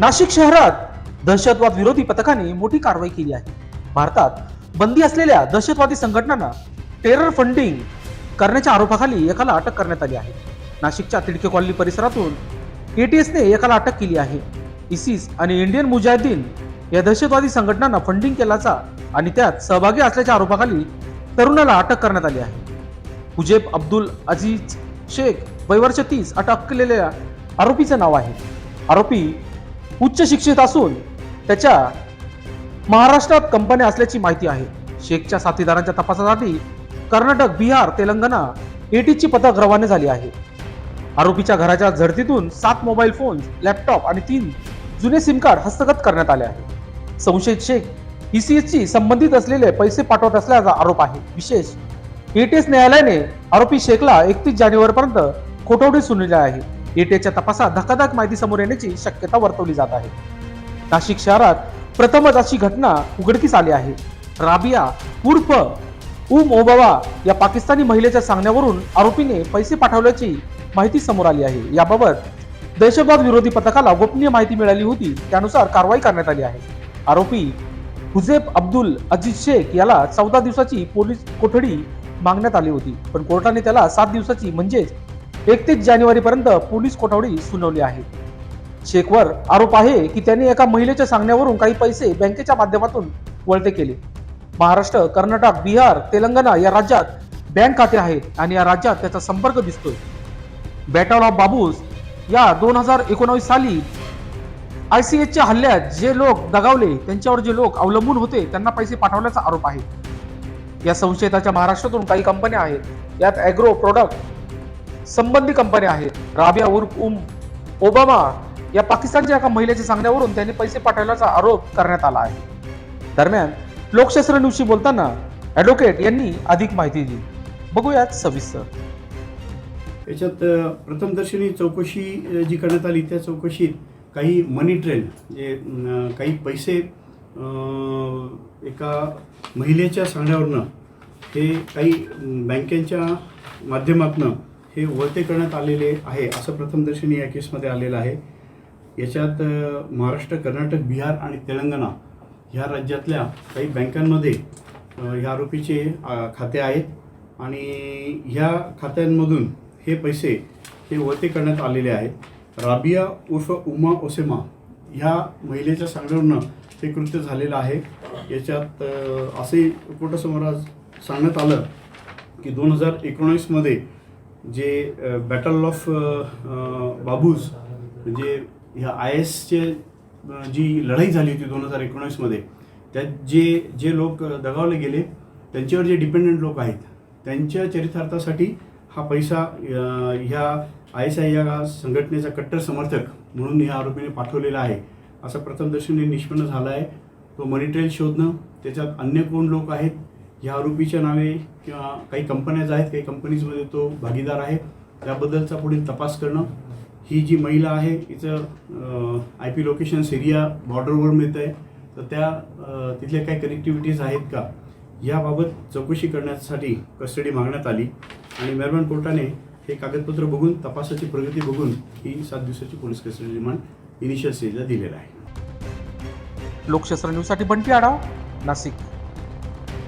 नाशिक शहरात दहशतवाद विरोधी पथकाने मोठी कारवाई केली आहे. भारतात बंदी असलेल्या दहशतवादी संघटनांना टेरर फंडिंग करण्याच्या आरोपाखाली एकाला अटक करण्यात आली आहे. नाशिकच्या तिडके कॉलनी परिसरातून एटीएसने एकाला अटक केली आहे. इसिस आणि इंडियन मुजाहिदीन या दहशतवादी संघटनांना फंडिंग केल्याचा आणि त्यात सहभागी असल्याच्या आरोपाखाली तरुणाला अटक करण्यात आली आहे. हुजेब अब्दुल अजीज शेख वैवर्ष तीस अटक केलेल्या आरोपीचं नाव आहे. आरोपी उच्च शिक्षित असून त्याच्या महाराष्ट्रात कंपन्या असल्याची माहिती आहे. शेखच्या साथीदारांच्या तपासासाठी कर्नाटक बिहार तेलंगणा एटीची पथक रवाने झाली आहे. आरोपीच्या घराच्या झडतीतून सात मोबाईल फोन लॅपटॉप आणि तीन जुने सिम कार्ड हस्तगत करण्यात आले आहे. संशयित शेख ईसीएसशी संबंधित असलेले पैसे पाठवत असल्याचा आरोप आहे. विशेष एटीएस न्यायालयाने आरोपी शेखला एकतीस जानेवारीपर्यंत कोठवडी सुनावली आहे. एटीएसच्या तपासात धक्कादायक माहिती समोर येण्याची शक्यता वर्तवली जात आहे. नाशिक शहरात प्रथमच अशी घटना उघडकीस आली आहे. राबिया उर्फ उम ओबावा या पाकिस्तानी महिलेच्या सांगण्यावरून आरोपीने पैसे पाठवल्याची माहिती समोर आली आहे. याबाबत दहशतवाद विरोधी पथकाला गोपनीय माहिती मिळाली होती. त्यानुसार कारवाई करण्यात आली आहे. आरोपी हुजेब अब्दुल अजीज शेख याला चौदा दिवसाची पोलीस कोठडी मागण्यात आली होती. पण कोर्टाने त्याला सात दिवसाची म्हणजेच एकतीस जानेवारीपर्यंत पोलीस कोठावडी सुनावली आहे. शेखवर आरोप आहे की त्यांनी एका महिलेच्या सांगण्यावरून काही पैसे बँकेच्या माध्यमातून वळते केले. महाराष्ट्र कर्नाटक बिहार तेलंगणा या राज्यात बँक खाते आहेत आणि या राज्यात त्याचा संपर्क दिसतोय. बॅटल ऑफ बाबूस या दोन हजार एकोणावीस साली आय सी एचच्या हल्ल्यात जे लोक दगावले त्यांच्यावर जे लोक अवलंबून होते त्यांना पैसे पाठवल्याचा आरोप आहे. या संशयिताच्या महाराष्ट्रातून काही कंपन्या आहेत. यात ॲग्रो प्रोडक्ट संबंधी कंपन्या आहेत. राबिया उर्फ उम ओबामा या पाकिस्तानच्या एका महिलेच्या सांगण्यावरून त्यांनी पैसे पाठवल्याचा आरोप करण्यात आला आहे. दरम्यान लोकशास्त्र न्यूजशी बोलताना ॲडव्होकेट यांनी अधिक माहिती दिली. बघूयात सविस्तर. याच्यात प्रथमदर्शनी चौकशी जी करण्यात आली त्या चौकशीत काही मनी ट्रेन जे काही पैसे एका महिलेच्या सांगण्यावरनं ते काही बँकेच्या माध्यमातनं हे वळते करण्यात आलेले आहे असं प्रथमदर्शनी या केसमध्ये आलेलं आहे. याच्यात महाराष्ट्र कर्नाटक बिहार आणि तेलंगणा ह्या राज्यातल्या काही बँकांमध्ये ह्या आरोपीचे खाते आहेत आणि ह्या खात्यांमधून हे पैसे हे वळते करण्यात आलेले आहेत. राबिया उर्फ उमा ओसेमा ह्या महिलेच्या सांगण्यावरनं हे कृत्य झालेलं आहे. याच्यात असंही असे कोर्टासमोर आज सांगण्यात आलं की दोन हजार एकोणीसमध्ये जे बॅटल ऑफ बाबूज म्हणजे ह्या आय एसचे जी लढाई झाली होती दोन हजार एकोणीसमध्ये त्यात जे जे लोक दगावले गेले त्यांच्यावर जे डिपेंडंट लोक आहेत त्यांच्या चरितार्थासाठी हा पैसा ह्या आय एस आय या संघटनेचा कट्टर समर्थक म्हणून ह्या आरोपीने पाठवलेला आहे. असं प्रथमदर्शनी निष्पन्न झाला आहे तो मनी ट्रेल शोधणं त्याच्यात अन्य कोण लोक आहेत ह्या आरोपीच्या नावे किंवा काही कंपन्याज आहेत काही कंपनीजमध्ये तो भागीदार आहे. त्याबद्दलचा पुढील तपास करणं. ही जी महिला आहे हिचं आय पी लोकेशन सिरिया बॉर्डरवर मिळतं आहे. तर त्या तिथल्या काही कनेक्टिव्हिटीज आहेत का? याबाबत चौकशी करण्यासाठी कस्टडी मागण्यात आली. आणि मेहरबान कोर्टाने हे कागदपत्र बघून तपासाची प्रगती बघून ही सात दिवसाची पोलीस कस्टडी रिमांड इनिशियल स्टेजला दिलेला आहे. लोकशास्त्र न्यूजसाठी बंटी आढाव नाशिक.